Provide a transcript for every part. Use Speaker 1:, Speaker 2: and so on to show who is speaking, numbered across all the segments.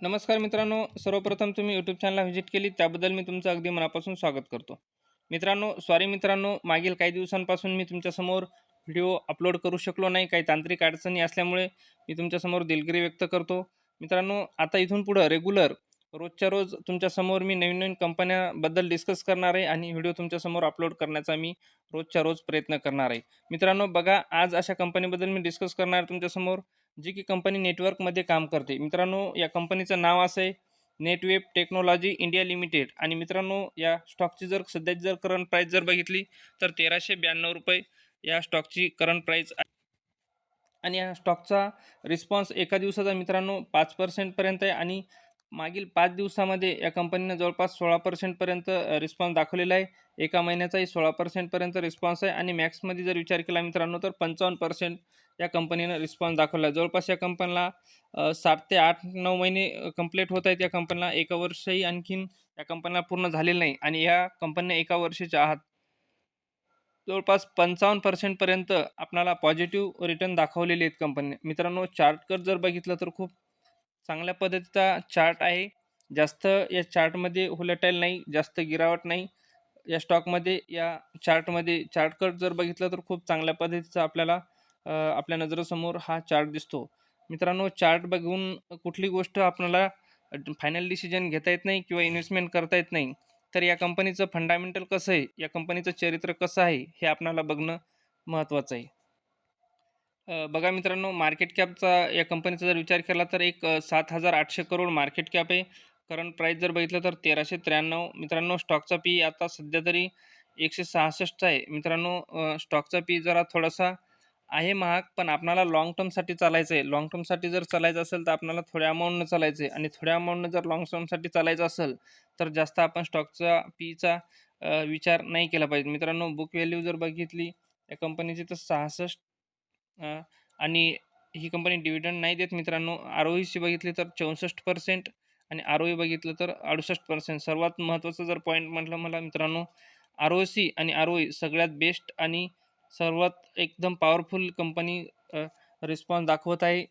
Speaker 1: नमस्कार मित्रांनो सर्वप्रथम तुम्ही यूट्यूब चॅनलला व्हिजिट केली त्याबद्दल मी तुमचं अगदी मनापासून स्वागत करतो. मित्रांनो सॉरी मित्रांनो मागील काही दिवसांपासून मी तुमच्यासमोर व्हिडिओ अपलोड करू शकलो नाही काही तांत्रिक अडचणी असल्यामुळे मी तुमच्यासमोर दिलगिरी व्यक्त करतो. मित्रांनो आता इथून पुढं रेग्युलर रोजच्या रोज तुमच्यासमोर मी नवीन नवीन कंपन्याबद्दल डिस्कस करणार आहे आणि व्हिडिओ तुमच्यासमोर अपलोड करण्याचा मी रोजच्या रोज प्रयत्न करणार आहे. मित्रांनो बघा आज अशा कंपनीबद्दल मी डिस्कस करणार आहे तुमच्यासमोर जी की कंपनी नेटवर्कमध्ये काम करते. मित्रांनो या कंपनीचं नाव असं आहे नेटवेब टेक्नॉलॉजी इंडिया लिमिटेड आणि मित्रांनो या स्टॉकची जर सध्याची जर करंट प्राईस जर बघितली तर तेराशे ब्याण्णव रुपये या स्टॉकची करंट प्राईस आणि या स्टॉकचा रिस्पॉन्स एका दिवसाचा मित्रांनो पाच पर्सेंटपर्यंत आहे. आणि मागील पाच दिवसामध्ये या कंपनीनं जवळपास सोळा पर्सेंटपर्यंत रिस्पॉन्स दाखवलेला आहे. एका महिन्याचाही सोळा पर्सेंटपर्यंत रिस्पॉन्स आहे. आणि मॅक्समध्ये जर विचार केला मित्रांनो तर पंचावन्न पर्सेंट या कंपनीनं रिस्पॉन्स दाखवला. आहे जवळपास या कंपनीला सात ते आठ नऊ महिने कंप्लीट होत आहेत या कंपनीला एका वर्षही आणखीन या कंपनीला पूर्ण झालेलं नाही आणि या कंपनीने एका वर्षाच्या आहात. जवळपास पंचावन्न पर्सेंटपर्यंत आपणाला पॉझिटिव्ह रिटर्न दाखवलेले आहेत कंपनीने मित्रांनो चार्टकर जर बघितलं तर खूप चांगल्या पद्धतीचा चार्ट आहे. जास्त या चार्टमध्ये हुलटाईल नाही जास्त गिरावट नाही. या स्टॉकमध्ये या चार्टमध्ये चार्टकट जर बघितलं तर खूप चांगल्या पद्धतीचा आपल्याला आपल्या नजरेसमोर हा चार्ट दिसतो. मित्रांनो चार्ट बघून कुठली गोष्ट आपल्याला फायनल डिसिजन घेता येत नाही किंवा इन्व्हेस्टमेंट करता येत नाही तर या कंपनीचं फंडामेंटल कसं आहे या कंपनीचं चरित्र कसं आहे हे आपल्याला बघणं महत्त्वाचं आहे. बघा मित्रांनो मार्केट कॅपचा या कंपनीचा जर विचार केला तर एक सात हजार आठशे करोड मार्केट कॅप आहे. करंट प्राईस जर बघितलं तर तेराशे त्र्याण्णव. मित्रांनो स्टॉकचा पी आता सध्या तरी एकशे सहासष्ट आहे. मित्रांनो स्टॉकचा पी जरा थोडासा आहे महाग पण आपणाला लाँग टर्मसाठी चालायचं आहे. लाँग टर्मसाठी जर चालायचं असेल तर आपल्याला थोड्या अमाऊंटनं चालायचं आहे. आणि थोड्या अमाऊंटनं जर लाँग टर्मसाठी चालायचं असेल तर जास्त आपण स्टॉकचा पीचा विचार नाही केला पाहिजे. मित्रांनो बुक व्हॅल्यू जर बघितली या कंपनीची तर सहासष्ट आणि ही कंपनी डिव्हिडंड नाही देत मित्रांनो. आर ओ ईची बघितली तर चौसष्ट पर्सेंट आणि आर ओ ई बघितलं तर अडुसष्ट पर्सेंट सर्वात महत्त्वाचं जर पॉईंट म्हटलं मला मित्रांनो आर ओ सी आणि आर ओ ई सगळ्यात बेस्ट आणि सर्वात एकदम पॉवरफुल कंपनी रिस्पॉन्स दाखवत आहे.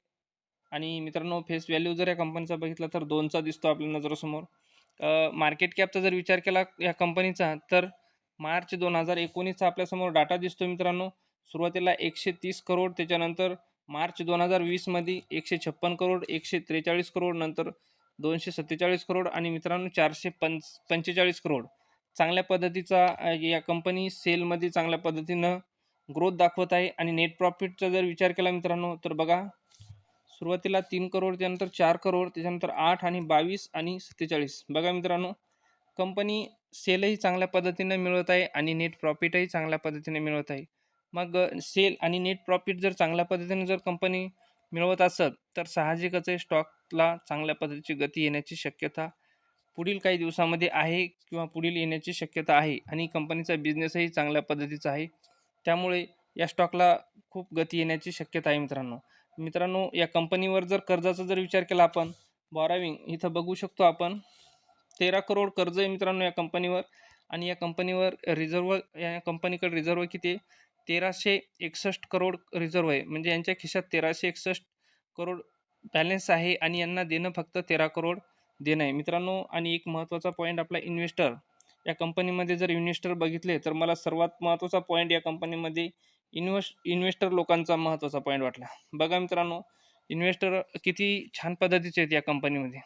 Speaker 1: आणि मित्रांनो फेस व्हॅल्यू जर या कंपनीचा बघितला तर दोनचा दिसतो आपल्या नजरासमोर. मार्केट कॅपचा जर विचार केला या कंपनीचा तर मार्च दोन हजार एकोणीसचा आपल्यासमोर डाटा दिसतो मित्रांनो. सुरुवातीला एकशे तीस करोड त्याच्यानंतर मार्च दोन हजार वीसमध्ये एकशे छप्पन करोड एकशे त्रेचाळीस करोड नंतर दोनशे सत्तेचाळीस करोड आणि मित्रांनो चारशे पंच पंचेचाळीस करोड चांगल्या पद्धतीचा या कंपनी सेलमध्ये चांगल्या पद्धतीनं ग्रोथ दाखवत आहे आणि नेट प्रॉफिटचा जर विचार केला मित्रांनो तर बघा सुरुवातीला तीन करोड त्यानंतर चार करोड त्याच्यानंतर आठ आणि बावीस आणि सत्तेचाळीस. बघा मित्रांनो कंपनी सेलही चांगल्या पद्धतीनं मिळवत आहे आणि नेट प्रॉफिटही चांगल्या पद्धतीने मिळवत आहे. मग सेल आणि नेट प्रॉफिट जर चांगल्या पद्धतीने जर कंपनी मिळवत असत तर साहजिकच स्टॉकला चांगल्या पद्धतीची गती येण्याची शक्यता पुढील काही दिवसामध्ये आहे किंवा पुढील येण्याची शक्यता आहे आणि कंपनीचा बिझनेसही चांगल्या पद्धतीचा आहे. त्यामुळे या स्टॉकला खूप गती येण्याची शक्यता आहे मित्रांनो. मित्रांनो या कंपनीवर जर कर्जाचा जर विचार केला आपण बॉराविंग इथं बघू शकतो आपण तेरा करोड कर्ज आहे मित्रांनो या कंपनीवर आणि या कंपनीवर रिझर्व या कंपनीकडे रिझर्व किती आहे? तेराशे एकसष्ट करोड रिझर्व आहे. म्हणजे यांच्या खिशात तेराशे एकसष्ट करोड बॅलन्स आहे आणि यांना देणं फक्त तेरा करोड देणं आहे. मित्रांनो आणि एक महत्त्वाचा पॉईंट आपला इन्व्हेस्टर या कंपनीमध्ये जर इन्व्हेस्टर बघितले तर मला सर्वात महत्त्वाचा पॉईंट या कंपनीमध्ये इन्व्हेस्ट इन्व्हेस्टर लोकांचा महत्त्वाचा पॉईंट वाटला. बघा मित्रांनो इन्व्हेस्टर किती छान पद्धतीचे आहेत या कंपनीमध्ये.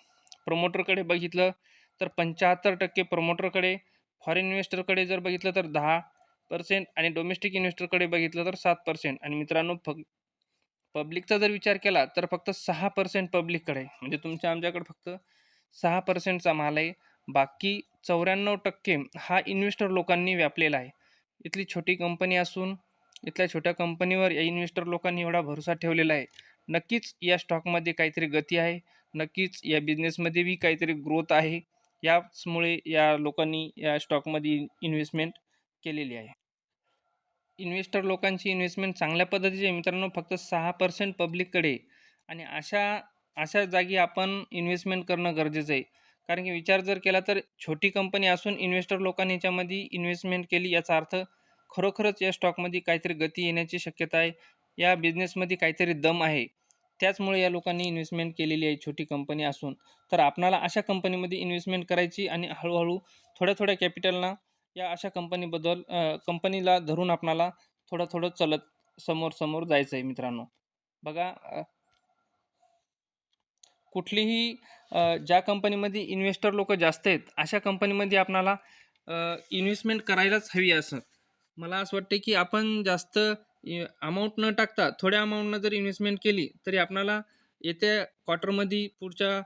Speaker 1: प्रमोटरकडे बघितलं तर पंच्याहत्तर टक्के प्रमोटरकडे फॉरेन इन्व्हेस्टरकडे जर बघितलं तर दहा पर्सेंट आणि डोमेस्टिक इन्व्हेस्टरकडे बघितलं तर सात पर्सेंट आणि मित्रांनो फक पब्लिकचा जर विचार केला तर फक्त सहा पर्सेंट पब्लिककडे म्हणजे तुमच्या आमच्याकडे फक्त सहा पर्सेंटचा माल आहे. बाकी चौऱ्याण्णव टक्के हा इन्व्हेस्टर लोकांनी व्यापलेला आहे. इथली छोटी कंपनी असून इथल्या छोट्या कंपनीवर या इन्व्हेस्टर लोकांनी एवढा भरोसा ठेवलेला आहे. नक्कीच या स्टॉकमध्ये काहीतरी गती आहे. नक्कीच या बिझनेसमध्ये बी काहीतरी ग्रोथ आहे. याचमुळे या लोकांनी या स्टॉकमध्ये इन्व्हेस्टमेंट केलेली आहे. इन्व्हेस्टर लोकांची इन्व्हेस्टमेंट चांगल्या पद्धतीची आहे. मित्रांनो फक्त सहा पर्सेंट पब्लिककडे आणि अशा अशा जागी आपण इन्व्हेस्टमेंट करणं गरजेचं आहे. कारण की विचार जर केला तर छोटी कंपनी असून इन्व्हेस्टर लोकांनी याच्यामध्ये इन्व्हेस्टमेंट केली याचा अर्थ खरोखरच या स्टॉकमध्ये काहीतरी गती येण्याची शक्यता आहे. या बिझनेसमध्ये काहीतरी दम आहे. त्याचमुळे या लोकांनी इन्व्हेस्टमेंट केलेली आहे छोटी कंपनी असून. तर आपणाला अशा कंपनीमध्ये इन्व्हेस्टमेंट करायची आणि हळूहळू थोड्या थोड्या कॅपिटलना या अशा कंपनीबद्दल कंपनीला धरून आपणाला थोडं थोडं चलत समोर समोर जायचं आहे मित्रांनो. बघा कुठलीही ज्या कंपनीमध्ये इन्व्हेस्टर लोक जास्त आहेत अशा कंपनीमध्ये आपणाला इन्व्हेस्टमेंट करायलाच हवी असं. मला असं वाटतं की आपण जास्त अमाऊंट न टाकता थोड्या अमाऊंटनं जर इन्व्हेस्टमेंट केली तरी आपणाला येत्या क्वार्टरमध्ये पुढच्या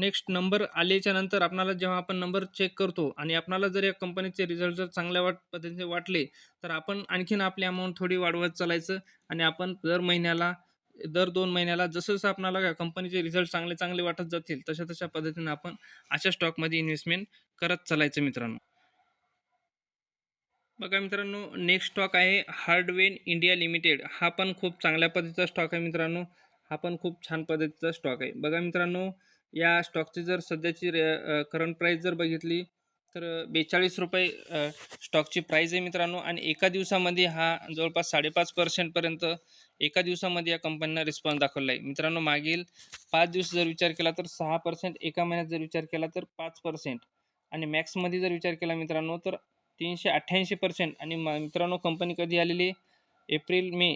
Speaker 1: नेक्स्ट नंबर आल्याच्यानंतर आपणाला जेव्हा आपण नंबर चेक करतो आणि आपणाला जर या कंपनीचे रिझल्ट जर चांगल्या वाट पद्धतीने वाटले तर आपण आणखीन आपली अमाऊंट थोडी वाढवत चालायचं आणि आपण दर महिन्याला दर दोन महिन्याला जसं जसं आपणाला कंपनीचे रिझल्ट चांगले चांगले वाटत जातील तशा तशा पद्धतीने आपण अशा स्टॉकमध्ये इन्व्हेस्टमेंट करत चालायचं मित्रांनो. बघा मित्रांनो नेक्स्ट स्टॉक आहे हार्डवेन इंडिया लिमिटेड हा पण खूप चांगल्या पद्धतीचा स्टॉक आहे मित्रांनो. हा पण खूप छान पद्धतीचा स्टॉक आहे. बघा मित्रांनो या स्टॉकची जर सध्याची रे करंट प्राईस जर बघितली तर बेचाळीस रुपये स्टॉकची प्राईज आहे मित्रांनो. आणि एका दिवसामध्ये हा जवळपास साडेपाच पर्सेंटपर्यंत एका दिवसामध्ये या कंपनीनं रिस्पॉन्स दाखवला आहे मित्रांनो मागील पाच दिवस जर विचार केला तर सहा पर्सेंट एका महिन्यात जर विचार केला तर पाच पर्सेंट आणि मॅक्समध्ये जर विचार केला मित्रांनो तर तीनशे अठ्ठ्याऐंशी पर्सेंट आणि मित्रांनो कंपनी कधी आलेली? आहे एप्रिल मे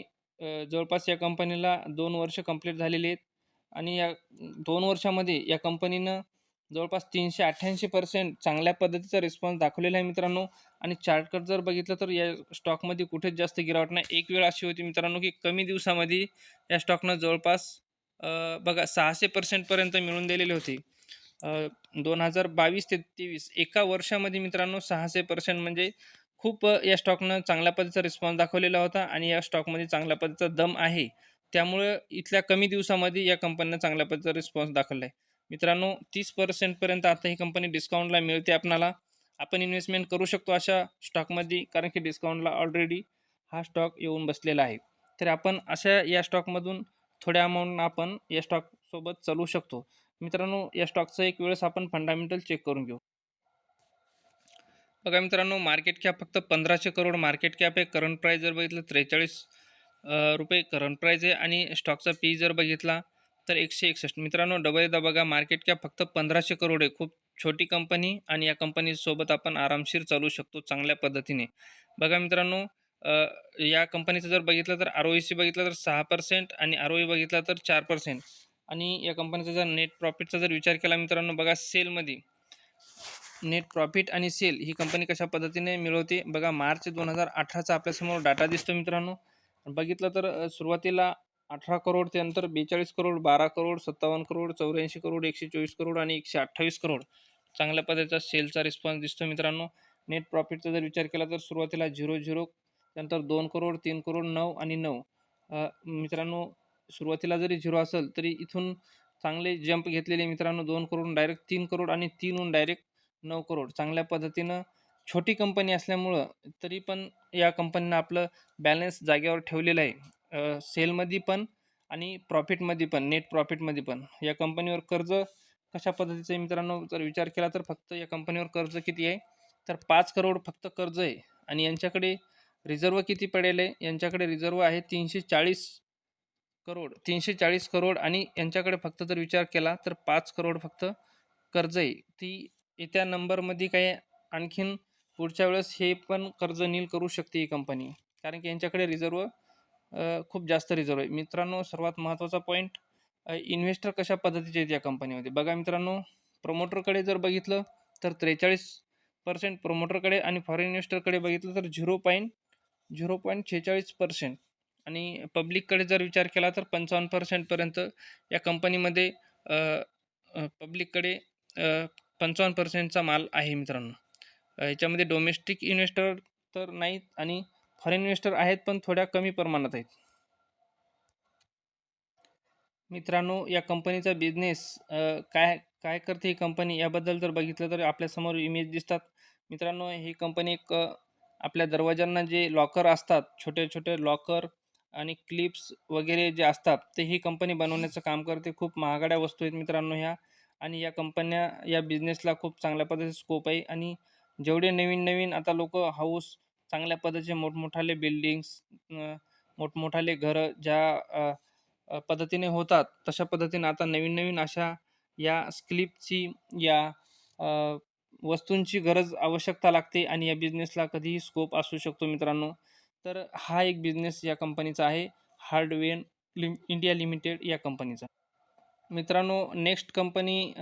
Speaker 1: जवळपास या कंपनीला दोन वर्ष कंप्लीट झालेली आहेत. आणि या दोन वर्षामध्ये या कंपनीनं जवळपास तीनशे अठ्ठ्याऐंशी पर्सेंट चांगल्या पद्धतीचा रिस्पॉन्स दाखवलेला आहे मित्रांनो. आणि चार्टकट जर बघितलं तर या स्टॉकमध्ये कुठेच जास्त गिरावट नाही. एक वेळ अशी होती मित्रांनो की कमी दिवसामध्ये या स्टॉकनं जवळपास बघा सहाशे पर्सेंटपर्यंत मिळून दिलेली होती. दोन हजार बावीस ते तेवीस एका वर्षामध्ये मित्रांनो सहाशे पर्सेंट म्हणजे खूप या स्टॉकनं चांगल्या पद्धतीचा रिस्पॉन्स दाखवलेला होता आणि या स्टॉकमध्ये चांगल्या पद्धतीचा दम आहे. त्यामुळं इथल्या कमी दिवसामध्ये या कंपनीनं चांगल्या पद्धतीचा रिस्पॉन्स दाखवला आहे मित्रांनो तीस पर्सेंटपर्यंत आता ही कंपनी डिस्काउंटला मिळते आपणाला. आपण इन्व्हेस्टमेंट करू शकतो अशा स्टॉकमध्ये कारण की डिस्काउंटला ऑलरेडी हा स्टॉक येऊन बसलेला आहे. तर आपण अशा या स्टॉकमधून थोड्या अमाऊंटनं आपण या स्टॉकसोबत चालू शकतो. मित्रांनो या स्टॉकचं एक वेळेस आपण फंडामेंटल चेक करून घेऊ. बघा मित्रांनो मार्केट कॅप फक्त पंधराशे करोड मार्केट कॅप आहे करंट प्राईस जर बघितलं त्रेचाळीस रुपये करंट प्राईज आहे. आणि स्टॉकचा पी जर बघितला तर एकशे एकसष्ट मित्रांनो डबल एकदा बघा मार्केट कॅप फक्त पंधराशे करोड आहे. खूप छोटी कंपनी आणि या कंपनीसोबत आपण आरामशीर चालू शकतो चांगल्या पद्धतीने. बघा मित्रांनो या कंपनीचं जर बघितलं तर आर ओ सी बघितलं तर सहा पर्सेंट आणि आर ओ बघितला तर चार पर्सेंट आणि या कंपनीचा जर नेट प्रॉफिटचा जर विचार केला मित्रांनो बघा सेलमध्ये नेट प्रॉफिट आणि सेल ही कंपनी कशा पद्धतीने मिळवते? बघा मार्च दोन हजार अठराचा आपल्यासमोर डाटा दिसतो मित्रांनो. बघितलं तर सुरुवातीला अठरा करोड त्यानंतर बेचाळीस करोड बारा करोड सत्तावन्न करोड चौऱ्याऐंशी करोड एकशे चोवीस करोड आणि एकशे अठ्ठावीस करोड. चांगल्या पद्धतीचा सेलचा रिस्पॉन्स दिसतो मित्रांनो. नेट प्रॉफिटचा जर विचार केला तर सुरुवातीला झिरो झिरो त्यानंतर दोन करोड तीन करोड नऊ आणि नऊ. मित्रांनो सुरुवातीला जरी झिरो असेल तरी इथून चांगले जंप घेतलेले मित्रांनो दोन करोड डायरेक्ट तीन करोड आणि तीनहून डायरेक्ट नऊ करोड. चांगल्या पद्धतीनं छोटी कंपनी असल्यामुळं तरी पण या कंपनीनं आपलं बॅलन्स जागेवर ठेवलेलं आहे. सेलमध्ये पण आणि प्रॉफिटमध्ये पण नेट प्रॉफिटमध्ये पण. या कंपनीवर कर्ज कशा पद्धतीचं आहे मित्रांनो? जर विचार केला तर फक्त या कंपनीवर कर्ज किती आहे? तर पाच करोड फक्त कर्ज आहे. आणि यांच्याकडे रिझर्व किती पडेल आहे? यांच्याकडे रिझर्व आहे तीनशे चाळीस करोड. तीनशे चाळीस करोड आणि यांच्याकडे फक्त जर विचार केला तर पाच करोड फक्त कर्ज आहे. ती येत्या नंबरमध्ये काही आणखीन पुढच्या वेळेस हे पण कर्ज नील करू शकते ही कंपनी. कारण की यांच्याकडे रिझर्व खूप जास्त रिझर्व आहे. मित्रांनो सर्वात महत्त्वाचा पॉईंट इन्व्हेस्टर कशा पद्धतीचे आहेत या कंपनीमध्ये बघा मित्रांनो प्रमोटरकडे जर बघितलं तर त्रेचाळीस पर्सेंट प्रमोटरकडे आणि फॉरेन इन्व्हेस्टरकडे बघितलं तर झिरो पॉईंट झिरो पॉईंट छेचाळीस पर्सेंट आणि पब्लिककडे जर विचार केला तर पंचावन्न पर्सेंटपर्यंत या कंपनीमध्ये पब्लिककडे पंचावन्न पर्सेंटचा माल आहे मित्रांनो. याच्यामध्ये डोमेस्टिक इन्व्हेस्टर तर नाहीत आणि फॉरेन इन्व्हेस्टर आहेत पण थोड्या कमी प्रमाणात आहेत. मित्रांनो या कंपनीचा बिझनेस काय काय करते ही कंपनी याबद्दल जर बघितलं तर आपल्यासमोर इमेज दिसतात. मित्रांनो ही कंपनी एक आपल्या दरवाजांना जे लॉकर असतात छोटे छोटे लॉकर आणि क्लिप्स वगैरे जे असतात ते ही कंपनी बनवण्याचं काम करते. खूप महागड्या वस्तू आहेत मित्रांनो ह्या. आणि या कंपन्या या बिझनेसला खूप चांगल्या पद्धतीचा स्कोप आहे. आणि जेवढे नवीन नवीन आता लोक हाऊस चांगल्या पद्धतीचे मोठमोठाले बिल्डिंग्स मोठमोठाले घरं ज्या पद्धतीने होतात तशा पद्धतीने आता नवीन नवीन अशा या स्क्लिपची या वस्तूंची गरज आवश्यकता लागते आणि या बिझनेसला कधीही स्कोप असू शकतो मित्रांनो. तर हा एक बिझनेस या कंपनीचा आहे हार्डवेअर लिम इंडिया लिमिटेड या कंपनीचा मित्रांनो नेक्स्ट कंपनी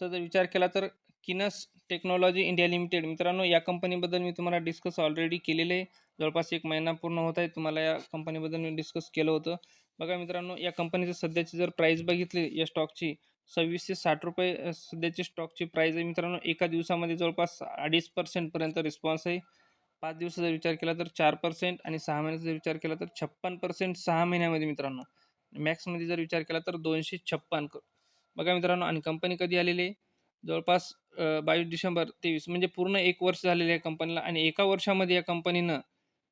Speaker 1: चा जर विचार केला तर किनस टेक्नॉलॉजी इंडिया लिमिटेड. मित्रांनो या कंपनीबद्दल मी तुम्हाला डिस्कस ऑलरेडी केलेले. आहे जवळपास एक महिना पूर्ण होत आहे तुम्हाला या कंपनीबद्दल मी डिस्कस केलं होतं. बघा मित्रांनो या कंपनीचं सध्याची जर प्राईस बघितली या स्टॉकची सव्वीसशे साठ रुपये सध्याची स्टॉकची प्राईस आहे. मित्रांनो एका दिवसामध्ये जवळपास अडीच पर्सेंटपर्यंत रिस्पॉन्स आहे. पाच दिवसाचा विचार केला तर चार पर्सेंट आणि सहा महिन्याचा विचार केला तर छप्पन पर्सेंट सहा महिन्यामध्ये मित्रांनो. मॅक्समध्ये जर विचार केला तर दोनशे छप्पन. क बघा मित्रांनो आणि कंपनी कधी आलेली आहे? जवळपास बावीस डिसेंबर तेवीस म्हणजे पूर्ण एक वर्ष झालेलं आहे कंपनीला आणि एका वर्षामध्ये या कंपनीनं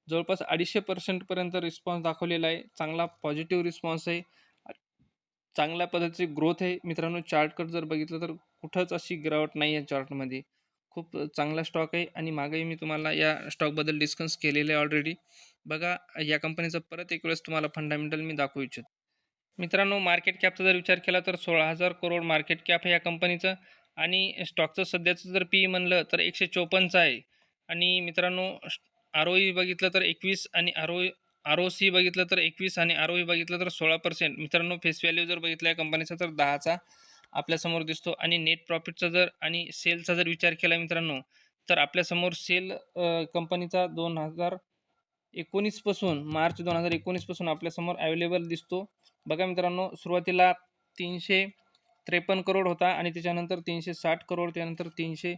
Speaker 1: जवळपास अडीचशे पर्सेंटपर्यंत रिस्पॉन्स दाखवलेला आहे. चांगला पॉझिटिव्ह रिस्पॉन्स आहे. चांगल्या पद्धतीची ग्रोथ आहे. मित्रांनो चार्टकडे जर बघितलं तर कुठंच अशी गिरावट नाही आहे चार्टमध्ये खूप चांगला स्टॉक आहे आणि मागेही मी तुम्हाला या स्टॉकबद्दल डिस्कस केलेलं आहे ऑलरेडी बघा या कंपनीचं परत एक वेळेस तुम्हाला फंडामेंटल मी दाखवू इच्छितो. मित्रांनो मार्केट कॅपचा जर विचार केला तर सोळा हजार करोड मार्केट कॅप आहे या कंपनीचं आणि स्टॉकचं सध्याचं जर पी म्हणलं तर एकशे चोपन्नचं आहे. आणि मित्रांनो आर ओ ई बघितलं तर एकवीस आणि R O R O C बघितलं तर एकवीस आणि आर ओ ई बघितलं तर सोळा पर्सेंट मित्रांनो फेस व्हॅल्यू जर बघितला या कंपनीचा तर दहाचा आपल्यासमोर दिसतो. आणि नेट प्रॉफिटचा जर आणि सेलचा जर विचार केला मित्रांनो तर आपल्यासमोर सेल कंपनीचा दोन हजार एकोणीसपासून मार्च दोन हजार एकोणीसपासून आपल्यासमोर अवेलेबल दिसतो. बघा मित्रांनो सुरुवातीला तीनशे त्रेपन्न करोड होता आणि त्याच्यानंतर तीनशे साठ करोड त्यानंतर तीनशे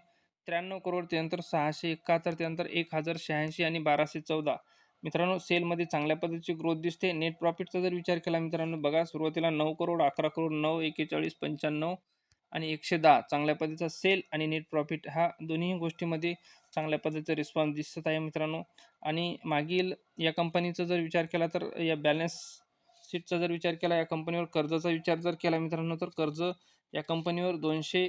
Speaker 1: त्र्याण्णव करोड त्यानंतर सहाशे एकाहत्तर त्यानंतर एक हजार शहाऐंशी आणि बाराशे चौदा. मित्रांनो सेलमध्ये चांगल्या पद्धतीची ग्रोथ दिसते. नेट प्रॉफिटचा जर विचार केला मित्रांनो बघा सुरुवातीला नऊ करोड अकरा करोड नऊ एकेचाळीस पंच्याण्णव आणि एकशे दहा. चांगल्या पद्धतीचा सेल आणि नेट प्रॉफिट हा दोन्ही गोष्टीमध्ये चांगल्या पद्धतीचा रिस्पॉन्स दिसत आहे मित्रांनो. आणि मागील या कंपनीचा जर विचार केला तर या बॅलन्स शीटचा जर विचार केला या कंपनीवर कर्जाचा विचार जर केला मित्रांनो तर कर्ज या कंपनीवर दोनशे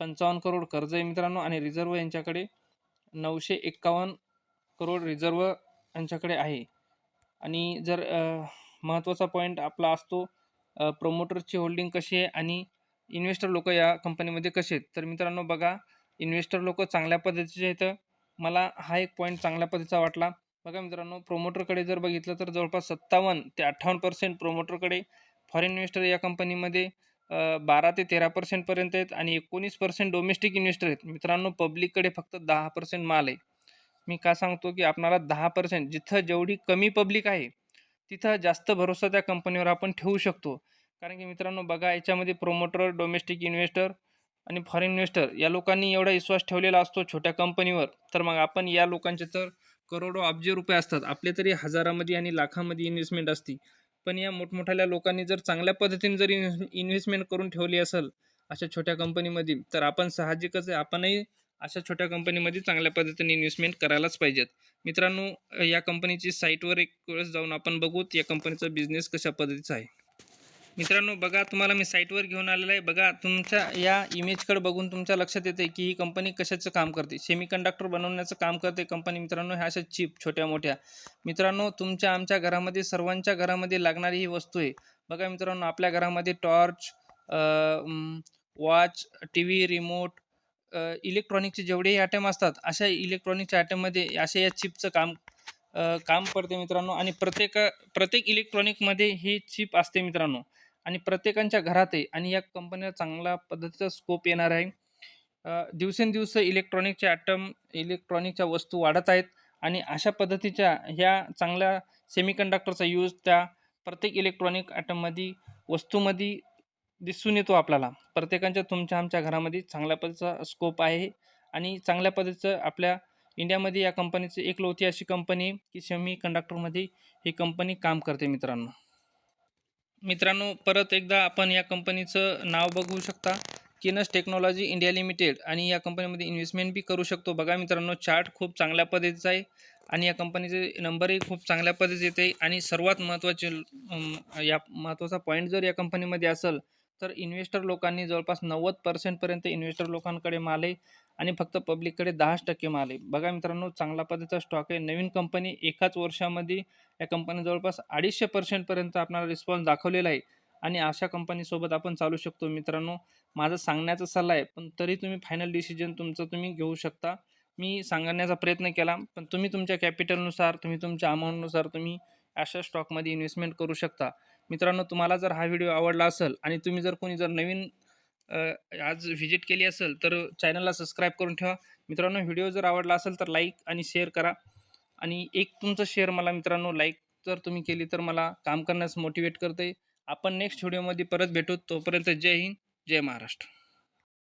Speaker 1: पंचावन्न करोड कर्ज आहे मित्रांनो आणि रिझर्व यांच्याकडे नऊशे एक्कावन्न करोड रिझर्व यांच्याकडे आहे. आणि जर महत्त्वाचा पॉईंट आपला असतो प्रोमोटरची होल्डिंग कशी आहे आणि इन्व्हेस्टर लोक या कंपनीमध्ये कसे आहेत? तर मित्रांनो बघा इन्व्हेस्टर लोक चांगल्या पद्धतीचे आहेत. मला हा एक पॉईंट चांगल्या पद्धतीचा वाटला. बघा मित्रांनो प्रोमोटरकडे जर बघितलं तर जवळपास सत्तावन्न ते अठ्ठावन्न पर्सेंट प्रोमोटरकडे फॉरेन इन्व्हेस्टर या कंपनीमध्ये बारा ते तेरा पर्सेंटपर्यंत आहेत आणि एकोणीस पर्सेंट डोमेस्टिक इन्व्हेस्टर आहेत. मित्रांनो पब्लिककडे फक्त दहा पर्सेंट माल आहे. मी का सांगतो की आपणाला दहा पर्सेंट जिथं जेवढी कमी पब्लिक आहे तिथं जास्त भरोसा त्या कंपनीवर आपण ठेवू शकतो. कारण की मित्रांनो बघा याच्यामध्ये प्रोमोटर डोमेस्टिक इन्व्हेस्टर आणि फॉरेन इन्व्हेस्टर या लोकांनी एवढा विश्वास ठेवलेला असतो छोट्या कंपनीवर तर मग आपण या लोकांचे तर करोडो अब्ज रुपये असतात. आपले तरी हजारामध्ये आणि लाखामध्ये इन्व्हेस्टमेंट असते. पण या मोठमोठ्या लोकांनी जर चांगल्या पद्धतीने जर इन्व्हेस्टमेंट करून ठेवली असेल अशा छोट्या कंपनीमध्ये तर आपण साहजिकच आहे आपणही अशा छोट्या कंपनीमध्ये चांगल्या पद्धतीने इन्व्हेस्टमेंट करायलाच पाहिजेत. मित्रांनो या कंपनीची साईटवर एक वेळेस जाऊन आपण बघूत या कंपनीचा बिझनेस कशा पद्धतीचा आहे. मित्रांनो बघा तुम्हाला मी साईटवर घेऊन आलेलं आहे. बघा तुमच्या या इमेजकडे बघून तुमच्या लक्षात येते की ही कंपनी कशाचं काम करते? सेमी कंडक्टर बनवण्याचं काम करते कंपनी मित्रांनो ह्या अशा चिप छोट्या मोठ्या. मित्रांनो तुमच्या आमच्या घरामध्ये सर्वांच्या घरामध्ये लागणारी ही वस्तू आहे. बघा मित्रांनो आपल्या घरामध्ये torch watch T V remote इलेक्ट्रॉनिकचे जेवढेही आयटम असतात अशा इलेक्ट्रॉनिकच्या आयटममध्ये अशा या चिपचं काम काम पडते मित्रांनो. आणि प्रत्येक प्रत्येक इलेक्ट्रॉनिकमध्ये ही चिप असते मित्रांनो. आणि प्रत्येकांच्या घरात आहे आणि या कंपनीला चांगल्या पद्धतीचा स्कोप येणार आहे. दिवसेंदिवस इलेक्ट्रॉनिकचे आयटम इलेक्ट्रॉनिकच्या वस्तू वाढत आहेत आणि अशा पद्धतीच्या ह्या चांगल्या सेमीकंडक्टरचा यूज त्या प्रत्येक इलेक्ट्रॉनिक आयटममध्ये वस्तूमध्ये दिसून येतो आपल्याला. प्रत्येकांच्या तुमच्या आमच्या घरामध्ये चांगल्या पद्धतीचा स्कोप आहे आणि चांगल्या पद्धतीचं आपल्या इंडियामध्ये या कंपनीची एकलौती अशी कंपनी की सेमी कंडक्टरमध्ये ही कंपनी काम करते मित्रांनो. मित्रांनो परत एकदा आपण या कंपनीचं नाव बघू शकता. किनस टेक्नॉलॉजी इंडिया लिमिटेड आणि या कंपनीमध्ये इन्व्हेस्टमेंट बी करू शकतो. बघा मित्रांनो चार्ट खूप चांगल्या पद्धतीचा आहे आणि या कंपनीचे नंबरही खूप चांगल्या पद्धतीचे येते. आणि सर्वात महत्त्वाचे या महत्त्वाचा पॉईंट जर या कंपनीमध्ये असेल तर इन्व्हेस्टर लोकांनी जवळपास नव्वद पर्सेंटपर्यंत इन्व्हेस्टर लोकांकडे माल आहे आणि फक्त पब्लिककडे दहाच टक्के माल आहे. बघा मित्रांनो चांगला पद्धतीचा स्टॉक आहे. नवीन कंपनी एकाच वर्षामध्ये या कंपनी जवळपास अडीचशे पर्सेंटपर्यंत आपणाला रिस्पॉन्स दाखवलेला आहे. आणि अशा कंपनीसोबत आपण चालू शकतो मित्रांनो. माझा सांगण्याचा सल्ला आहे पण तरी तुम्ही फायनल डिसिजन तुमचं तुम्ही घेऊ शकता. मी सांगण्याचा प्रयत्न केला पण तुम्ही तुमच्या कॅपिटलनुसार तुम्ही तुमच्या अमाऊंटनुसार तुम्ही अशा स्टॉकमध्ये इन्व्हेस्टमेंट करू शकता. मित्रांनो तुम्हाला जर हा व्हिडिओ आवडला असेल आणि तुम्ही जर कोणी जर नवीन आज व्हिजिट केली असेल तर चॅनलला सबस्क्राईब करून ठेवा. मित्रांनो व्हिडिओ जर आवडला असेल तर लाईक आणि शेअर करा. आणि एक तुमचं शेअर मला मित्रांनो लाईक जर तुम्ही केली तर मला काम करण्यास मोटिवेट करते. आपण नेक्स्ट व्हिडिओमध्ये परत भेटू. तोपर्यंत जय हिंद जय महाराष्ट्र.